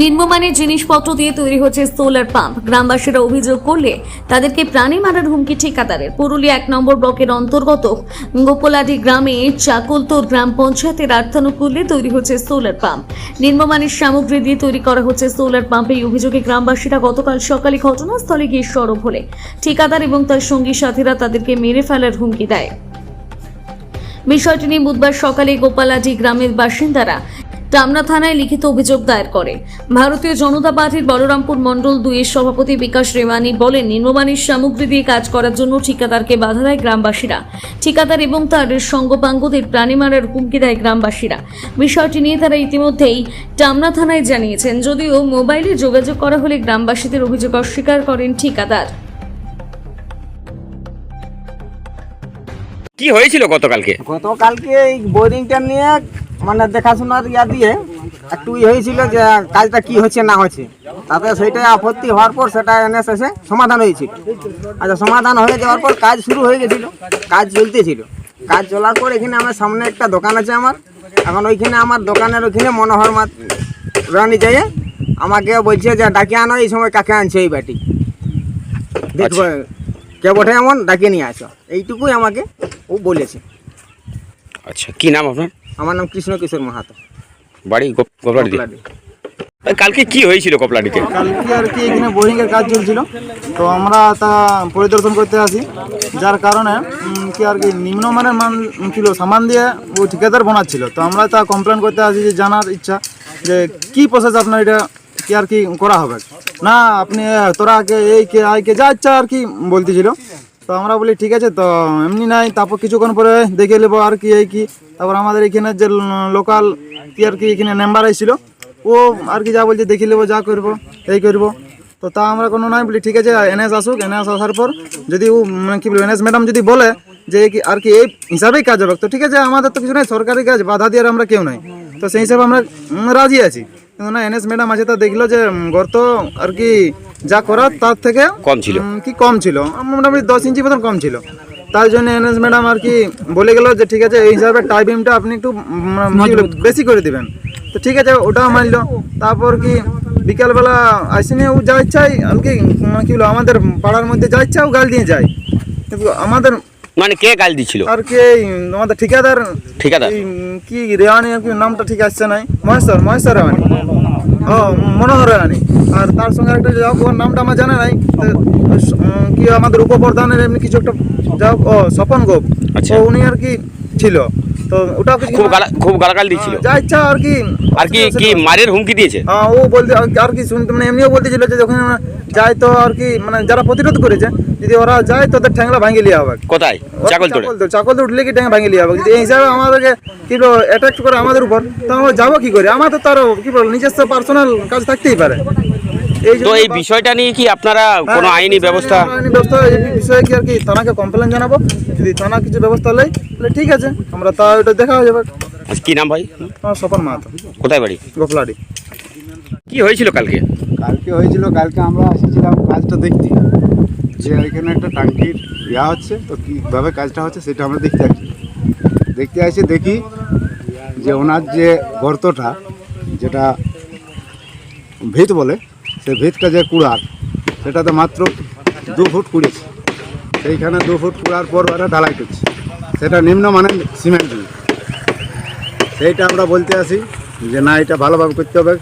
নিম্নমানের জিনিসপত্র দিয়ে তৈরি হচ্ছে সোলার পাম্প। গ্রামবাসীরা অভিযোগ করলে তাদেরকে প্রাণী মারার হুমকি ঠিকাদারের। পুরুলিয়া এক নম্বর ব্লকের অন্তর্গত গোপলাডি গ্রামে চাকলতোর গ্রাম পঞ্চায়েতের আর্থানুকূল্যে তৈরি হচ্ছে সোলার পাম্প। নিম্নমানের সামগ্রী দিয়ে তৈরি করা হচ্ছে সোলার পাম্প। এই অভিযোগে গ্রামবাসীরা গতকাল সকালে ঘটনাস্থলে গিয়ে সরব হলে ঠিকাদার এবং তার সঙ্গী সাথীরা তাদেরকে মেরে ফেলার হুমকি দেয়। বিষয়টি নিয়ে বুধবার সকালে গোপালাডি গ্রামের বাসিন্দারা টামনা থানায় লিখিত অভিযোগ দায়ের করে। ভারতীয় জনতা পার্টির বলরামপুর মণ্ডল দুইয়ের সভাপতি বিকাশ রেওয়ানি বলেন নিম্নমানের সামগ্রী দিয়ে কাজ করার জন্য ঠিকাদারকে বাধা দেয় গ্রামবাসীরা। ঠিকাদার এবং তার সঙ্গপাঙ্গদের প্রাণী মারার হুমকি দেয় গ্রামবাসীরা। বিষয়টি নিয়ে তারা ইতিমধ্যেই টামনা থানায় জানিয়েছেন যদিও মোবাইলে যোগাযোগ করা হলে গ্রামবাসীদের অভিযোগ অস্বীকার করেন ঠিকাদার। কি হয়েছিল গতকালকে? গতকালকে এই বোরিংটা নিয়ে মানে দেখাশোনার ইয়া দিয়ে একটু ই হয়েছিল যে কাজটা কি হচ্ছে না হচ্ছে। তাতে সেইটা আপত্তি হওয়ার পর সেটা এনএস এসে সমাধান হয়েছিল। আচ্ছা সমাধান হয়ে যাওয়ার পর কাজ শুরু হয়ে গেছিল কাজ চলতেছিল। কাজ চলার পর এখানে আমার সামনে একটা দোকান আছে আমার। এখন ওইখানে আমার দোকানের ওইখানে মনোহর মাত রানি যাই আমাকে বলছে যে ডাকে আনো এই সময় কাকে আনছে এই বাটি? দেখব কে বটে এমন ডাকে নিয়ে আসো। এইটুকুই আমাকে ও বলেছে। আচ্ছা কি নাম আপনার? আমার নাম কৃষ্ণ কিশোর মাহাতো। বাড়ি গোপলাডি। কালকে কি হয়েছিল গোপলাডিতে? কালকে আর কি এখানে বোরিং এর কাজ চলছিল। তো আমরা তা পরিদর্শন করতে আসি। যার কারণে কি আর কি নিম্নমানের মান ছিল সামান দিয়ে ও ঠিকাদার বানাচ্ছিল। তো আমরা তা কমপ্লেন করতে আসি যে জানার ইচ্ছা যে কি প্রসেস আপনার এটা কি আর কি করা হবে? না আপনি তোরা কে এই কে আই কে যা ইচ্ছা আর কি বলতেছিল। আমরা বলি, ঠিক আছে, তো এমনি নাই, তারপর কিছুক্ষণ পরে দেখে নেব আর কি, এই কি। তারপর আমাদের এখানে যে লোকাল কি আর কি এখানে মেম্বার আইছিল, ও আর কি যা বলছে, দেখি নেব, যা করব, এই করব। তো তা আমরা কোনো নাই, বলি, ঠিক আছে, এনএস আসুক, এনএস আসার পর যদি ও মানে কি বলব, এনএস ম্যাডাম যদি বলে যে কি আর কি এই হিসাবেই কাজ হবে। তো ঠিক আছে, আমাদের তো কিছু নাই, সরকারি কাজ, বাধা দিয়ে আমরা কেউ নাই। তো সেই হিসাবে আমরা রাজি আছি। কিন্তু না এনএস ম্যাডাম আছে তা দেখল যে গর্ত আর কি যা করার তার থেকে কম ছিল। কি কম ছিল? মোটামুটি দশ ইঞ্চি মতন কম ছিল। তার জন্য এনএস ম্যাডাম আর কি বলে গেল যে ঠিক আছে এই হিসাবে টাইমিংটা আপনি একটু বেশি করে দিবেন। তো ঠিক আছে ওটাও মানলো। তারপর কি বিকালবেলা আসেনি ও যা ইচ্ছাই আর কি কি বলো আমাদের পাড়ার মধ্যে যা ইচ্ছা ও গাল দিয়ে যায়। আমাদের মানে কে গাল দিছিল? আর কে আমাদের ঠিকাদার? ঠিকাদার। কি রেওয়ানি নামটা ঠিক আসছে নাই। মহেশ্বর মহেশ্বর রেওয়ানি ও মনোহর রেওয়ানি আর তার সঙ্গে একটা যাও ওর নামটা আমার জানা নাই। কি আমাদের উপপ্রধানের এমনি কিছু একটা যাও ও স্বপন গোপ। আচ্ছা। উনি আর কি ছিল। তো কিছু খুব গালা খুব গালাগাল দিছিল যা ইচ্ছা আর কি। আর কি কি মারের হুমকি দিয়েছে? হ্যাঁ ও বলতে আর কি শুনতে মানে এমনিও বলতেছিল যে যখন যায় তো আর কি মানে যারা প্রতিরোধ করেছে যদি ওরা যায় তো ওদের ঠ্যাংলা ভাঙিয়ে লিয়া হবে কোথায়? চাকল চাকল উঠলে কি ভাঙিয়ে লিয়া হবে যদি এই হিসাবে আমাদেরকে কি অ্যাটাক করে আমাদের উপর। তো আমরা যাব কি করে? আমাদের তো আরও কি বল নিজস্ব পার্সোনাল কাজ থাকতেই পারে। তো এই বিষয়টা নিয়ে কি আপনারা কোনো হ্যাঁ, আইনি ব্যবস্থা? আইনি ব্যবস্থা এই বিষয়ে কি আর কি থানাকে কমপ্লেন জানাব? যদি থানা কিছু ব্যবস্থা নেই তাহলে ঠিক আছে আমরা তা ওটা দেখা হয়ে যাবে। কি নাম ভাই? আমার স্বপন মাহাতো। কোথায় বাড়ি? গোপলাডি কি হয়েছিল কালকে? কালকে হয়েছিল কালকে আমরা এসেছিলাম কাজটা দেখতে। যে এখানে একটা টাঙ্কির ইয়া হচ্ছে তো কীভাবে কাজটা হচ্ছে সেটা আমরা দেখতে আসছি দেখতে আসি দেখি যে ওনার যে গর্তটা যেটা ভিত বলে সেই ভিতটা যে কুড়ার, সেটাতে মাত্র দু ফুট কুড়েছে। সেইখানে দু ফুট কুড়ার পর ওরা ঢালাই করছে। সেটা নিম্ন মানের সিমেন্ট দিয়ে। সেইটা আমরা বলতে আসি যে, না, এটা ভালোভাবে করতে হবে,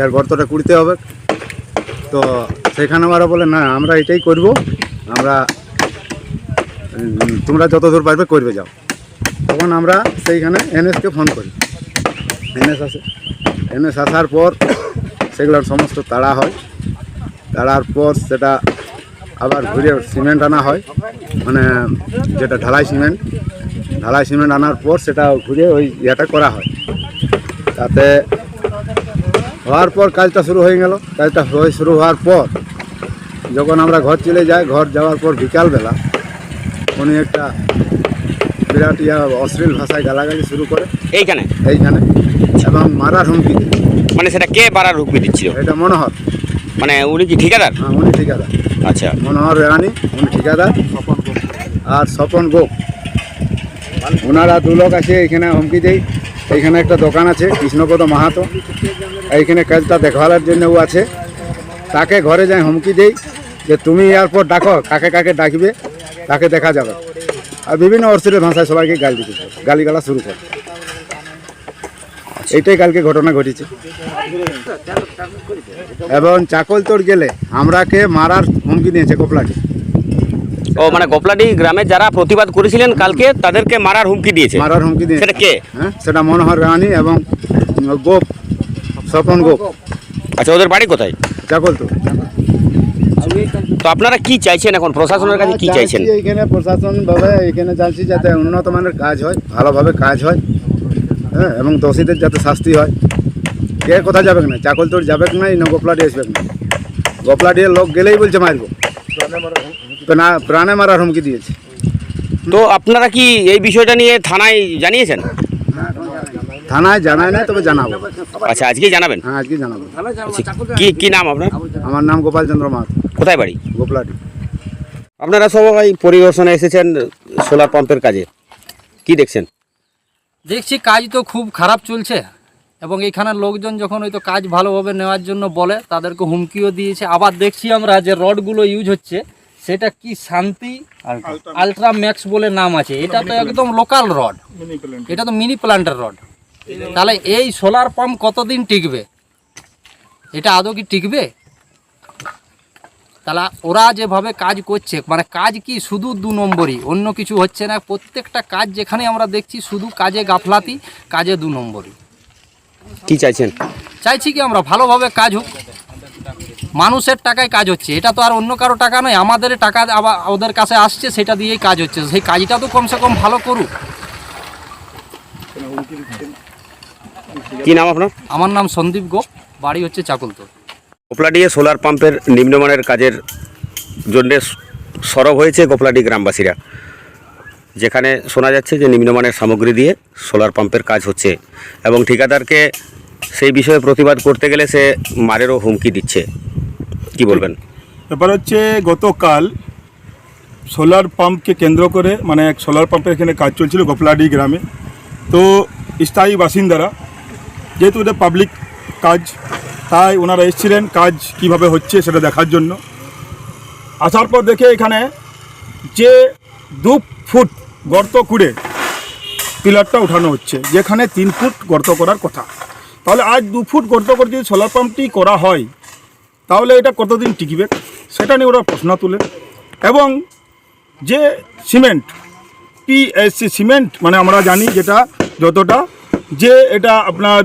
এর গর্তটা কুড়তে হবে। তো সেখানে ওরা বলে, না, আমরা এটাই করব। আমরা তোমরা যত দূর পারবে করবে যাও। তখন আমরা সেইখানে এনএসকে ফোন করি। এনএস আসে। এনএস আসার পর সেগুলোর সমস্ত তাড়া হয়। তাড়ার পর সেটা আবার ঘুরে সিমেন্ট আনা হয়। মানে যেটা ঢালাই সিমেন্ট ঢালাই সিমেন্ট আনার পর সেটা ঘুরে ওই ইয়েটা করা হয়। তাতে হওয়ার পর কাজটা শুরু হয়ে গেল। কাজটা হয়ে শুরু হওয়ার পর যখন আমরা ঘর চলে যাই ঘর যাওয়ার পর বিকালবেলা উনি একটা বিরাট ইয়া অশ্লীল ভাষায় গালাগালি শুরু করে। এইখানে? এইখানে। এবং মারার হুমকি দেয়। মানে সেটা কে বাড়ার হুমকি দিচ্ছিল? এটা মনোহর। মানে উনি কি ঠিকাদার? হ্যাঁ উনি ঠিকাদার। আচ্ছা। মনোহর রানী উনি ঠিকাদার। স্বপন আর স্বপন গোপ। ওনারা দু লোক আছে এখানে হুমকি দেয় এইখানে একটা দোকান আছে কৃষ্ণপদ মাহাতো। এইখানে কাজটা দেখাবার জন্য ও আছে। তাকে ঘরে যাই হুমকি দেই যে তুমি এয়ারপোর্ট ডাকো কাকে কাকে ডাকবে তাকে দেখা যাবে। আর বিভিন্ন অর্থের ভাষায় সবাইকে গালি দিতে গালিগালা শুরু করে। এইটাই কালকে ঘটনা ঘটেছে। এবং চাকলতোড় গেলে আমরাকে মারার হুমকি দিয়েছে কোপলাকে ও মানে গোপলাডি গ্রামে যারা প্রতিবাদ করেছিলেন কালকে তাদেরকে মারার হুমকি দিয়েছে? মারার হুমকি দিয়েছে। সেটা কে? হ্যাঁ সেটা মনোহর রানী এবং গোপ স্বপন গোপ। আচ্ছা ওদের বাড়ি কোথায়? চাকলতোড় তো আপনারা কি চাইছেন এখন? প্রশাসনের কাছে কি চাইছেন? চাইছি এখানে প্রশাসন ভাবে এখানে চাইছি যাতে উন্নত মানের কাজ হয় ভালোভাবে কাজ হয়। হ্যাঁ এবং দোষীদের যাতে শাস্তি হয়। কে কোথায় যাবে না? চাকল তোর যাবে না না গোপলাডি আসবে না। গোপলাডির লোক গেলেই বলছে মারবো। প্রা- প্রাণে মারার হুমকি দিয়েছে। তো আপনারা কি এই বিষয়টা নিয়ে থানায় জানিয়েছেন? থানায় জানায় না তবে জানাব। আচ্ছা আজকেই জানাবেন? হ্যাঁ আজকে জানাব। কি কি নাম আপনার? আমার নাম গোপাল চন্দ্র মাহাতো। কোথায় বাড়ি? গোপলাডি আপনারা সবাই পরিদর্শনে এসেছেন সোলার পাম্পের কাজে। কি দেখছেন? দেখছি কাজ তো খুব খারাপ চলছে এবং এখানের লোকজন যখন হয়তো কাজ ভালোভাবে নেওয়ার জন্য বলে তাদেরকে হুমকিও দিয়েছে। আবার দেখছি আমরা যে রডগুলো ইউজ হচ্ছে সেটা কি শান্তি আলট্রা ম্যাক্স বলে নাম আছে। এটা তো একদম লোকাল রড এটা তো মিনি প্ল্যান্টের রড তাহলে এই সোলার পাম্প কতদিন টিকবে? এটা আদৌ কি টিকবে? তাহলে ওরা যেভাবে কাজ করছে মানে কাজ কি শুধু দু নম্বরই অন্য কিছু হচ্ছে না প্রত্যেকটা কাজ যেখানে আমরা দেখছি শুধু কাজে গাফলাতি কাজে দু নম্বরই। কি চাইছেন? চাইছি কি আমরা ভালোভাবে কাজ হোক। মানুষের টাকায় কাজ হচ্ছে এটা তো আর অন্য কারও টাকা নয় আমাদের টাকা আবার ওদের কাছে আসছে সেটা দিয়েই কাজ হচ্ছে সেই কাজটা তো কমসে কম ভালো করুক। কি নাম আপনার? আমার নাম সন্দীপ গোপ বাড়ি হচ্ছে চাকুলতোর। গোপলাডিয়ে সোলার পাম্পের নিম্নমানের কাজের জন্যে সরব হয়েছে গোপলাডি গ্রামবাসীরা। যেখানে শোনা যাচ্ছে যে নিম্নমানের সামগ্রী দিয়ে সোলার পাম্পের কাজ হচ্ছে এবং ঠিকাদারকে সেই বিষয়ে প্রতিবাদ করতে গেলে সে মারেরও হুমকি দিচ্ছে। কি বলবেন? ব্যাপার হচ্ছে গতকাল সোলার পাম্পকে কেন্দ্র করে মানে এক সোলার পাম্পের এখানে কাজ চলছিল গোপলাডি গ্রামে। তো স্থায়ী বাসিন্দারা, যেহেতু এটা পাবলিক কাজ তাই ওনারা এসেছিলেন, কাজ কীভাবে হচ্ছে সেটা দেখার জন্য। আসার পর দেখে এখানে যে দু ফুট গর্ত খুঁড়ে পিলারটা উঠানো হচ্ছে, যেখানে তিন ফুট গর্ত করার কথা। তাহলে আজ দু ফুট গর্ত করে যদি সোলার পাম্পটি করা হয়, তাহলে এটা কতদিন টিকবে? সেটা নিয়ে ওরা প্রশ্ন তুলে। এবং যে সিমেন্ট পিএসসি সিমেন্ট মানে আমরা জানি যেটা যতটা, যে এটা আপনার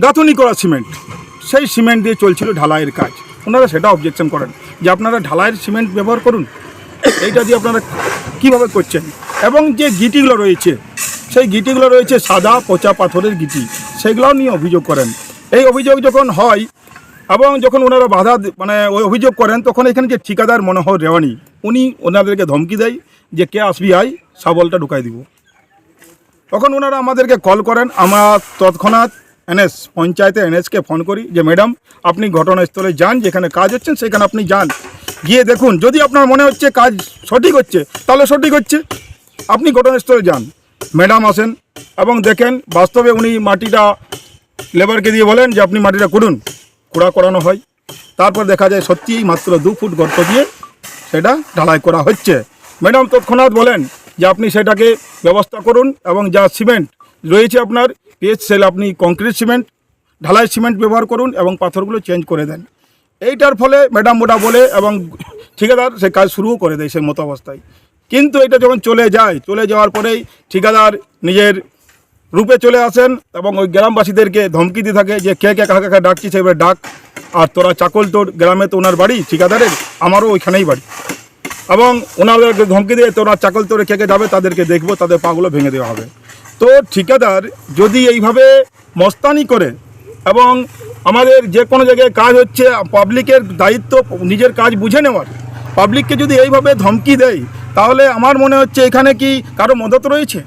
গাঁথনি করা সিমেন্ট। সেই সিমেন্ট দিয়ে চলছিল ঢালাইয়ের কাজ। ওনারা সেটা অবজেকশন করেন যে আপনারা ঢালাইয়ের সিমেন্ট ব্যবহার করুন। এইটা দিয়ে আপনারা কীভাবে করছেন? এবং যে গিটিগুলো রয়েছে, সেই গিটিগুলো রয়েছে সাদা পচা পাথরের গিটি। সেগুলোও নিয়ে অভিযোগ করেন। এই অভিযোগ যখন হয় এবং যখন ওনারা বাধা মানে ওই অভিযোগ করেন, তখন এখানে যে ঠিকাদার মনোহর রেওয়ানি, উনি ওনাদেরকে ধমকি দেয় যে, কে আসবি আই শাবলটা ঢুকাই দিব। তখন ওনারা আমাদেরকে কল করেন, আমরা তৎক্ষণাৎ এনএস, পঞ্চায়েতে এনএসকে ফোন করি যে, ম্যাডাম, আপনি ঘটনাস্থলে যান, যেখানে কাজ হচ্ছেন সেখানে আপনি যান। গিয়ে দেখুন, যদি আপনার মনে হচ্ছে কাজ সঠিক হচ্ছে, তাহলে সঠিক হচ্ছে। আপনি ঘটনাস্থলে যান। ম্যাডাম আসেন এবং দেখেন, বাস্তবে উনি মাটিটা লেবারকে দিয়ে বলেন যে, আপনি মাটিটা করুন কুড়া করানো হয়। তারপর দেখা যায়, সত্যিই মাত্র দু ফুট গর্ত দিয়ে সেটা ঢালাই করা হচ্ছে। ম্যাডাম তৎক্ষণাৎ বলেন যে, আপনি সেটাকে ব্যবস্থা করুন এবং যা সিমেন্ট রয়েছে আপনার পেজ সেল আপনি কংক্রিট সিমেন্ট, ঢালাই সিমেন্ট ব্যবহার করুন এবং পাথরগুলো চেঞ্জ করে দেন। এইটার ফলে ম্যাডাম ওটা বলে এবং ঠিকাদার সে কাজ শুরুও করে দেয় সেই মতো অবস্থায়। কিন্তু এটা যখন চলে যায়, চলে যাওয়ার পরেই ঠিকাদার নিজের রূপে চলে আসেন এবং ওই গ্রামবাসীদেরকে ধমকি দিয়ে থাকে যে, কে কে, কাকে কাকে ডাকছি সেভাবে ডাক। আর তোরা চাকল তোর, গ্রামে তো ওনার বাড়ি, ঠিকাদারের, আমারও ওইখানেই বাড়ি। এবং ওনাদেরকে ধমকি দিয়ে তোরা চাকল তোরে কে কে যাবে তাদেরকে দেখব, তাদের পাগুলো ভেঙে দেওয়া হবে। তো ঠিকাদার যদি এইভাবে মস্তানি করে এবং আমাদের যে কোনো জায়গায় কাজ হচ্ছে পাবলিকের দায়িত্ব, নিজের কাজ বুঝে নেওয়ার পাবলিককে যদি এইভাবে ধমকি দেয়, তাহলে আমার মনে হচ্ছে এখানে কি কারও মদত রয়েছে?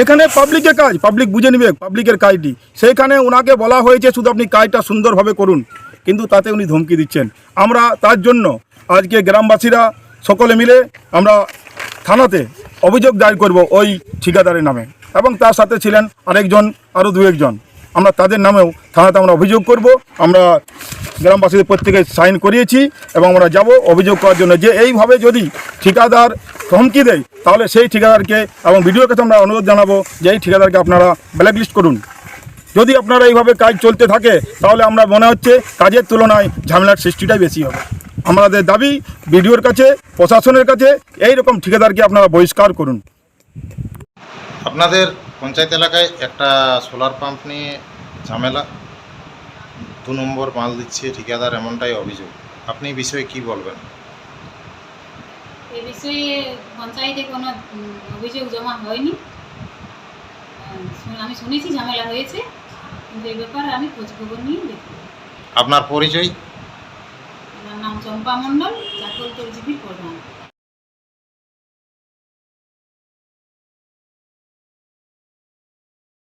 এখানে পাবলিকের কাজ পাবলিক বুঝে নেবে পাবলিকের কাজটি। সেইখানে ওনাকে বলা হয়েছে, শুধু আপনি কাজটা সুন্দরভাবে করুন। কিন্তু তাতে উনি ধমকি দিচ্ছেন। আমরা তার জন্য আজকে গ্রামবাসীরা সকলে মিলে আমরা থানাতে অভিযোগ দায়ের করব ওই ঠিকাদারের নামে। এবং তার সাথে ছিলেন আরেকজন আরও দু একজন। আমরা তাদের নামেও থানাতে আমরা অভিযোগ করব। আমরা গ্রামবাসীদের প্রত্যেকে সাইন করিয়েছি এবং আমরা যাব অভিযোগ করার জন্য। যে এইভাবে যদি ঠিকাদার ধমকি দেয়, তাহলে সেই ঠিকাদারকে এবং ভিডিওর কাছে আমরা অনুরোধ জানাব যে এই ঠিকাদারকে আপনারা ব্ল্যাকলিস্ট করুন। যদি আপনারা এইভাবে কাজ চলতে থাকে, তাহলে আমরা মনে হচ্ছে কাজের তুলনায় ঝামেলার সৃষ্টিটাই বেশি হবে। আমাদের দাবি বিডিওর কাছে প্রশাসনের কাছে এই রকম ঠিকাদারকে আপনারা বহিষ্কার করুন। আপনাদের পঞ্চায়েত এলাকায় একটা সোলার পাম্প নিয়ে ঝামেলা। দু নম্বর মাল দিচ্ছে ঠিকাদার এমনটাই অভিযোগ। আপনি বিষয়ে কি বলবেন? এ বিষয়ে পঞ্চায়েতে কোনো অভিযোগ জমা হয়নি। আমি শুনেছি ঝামেলা হয়েছে কিন্তু এই ব্যাপারে আমি খোঁজখবর নিয়ে দেখি। আপনার পরিচয়? চম্পা মণ্ডল চাকলতর জিপির প্রধান।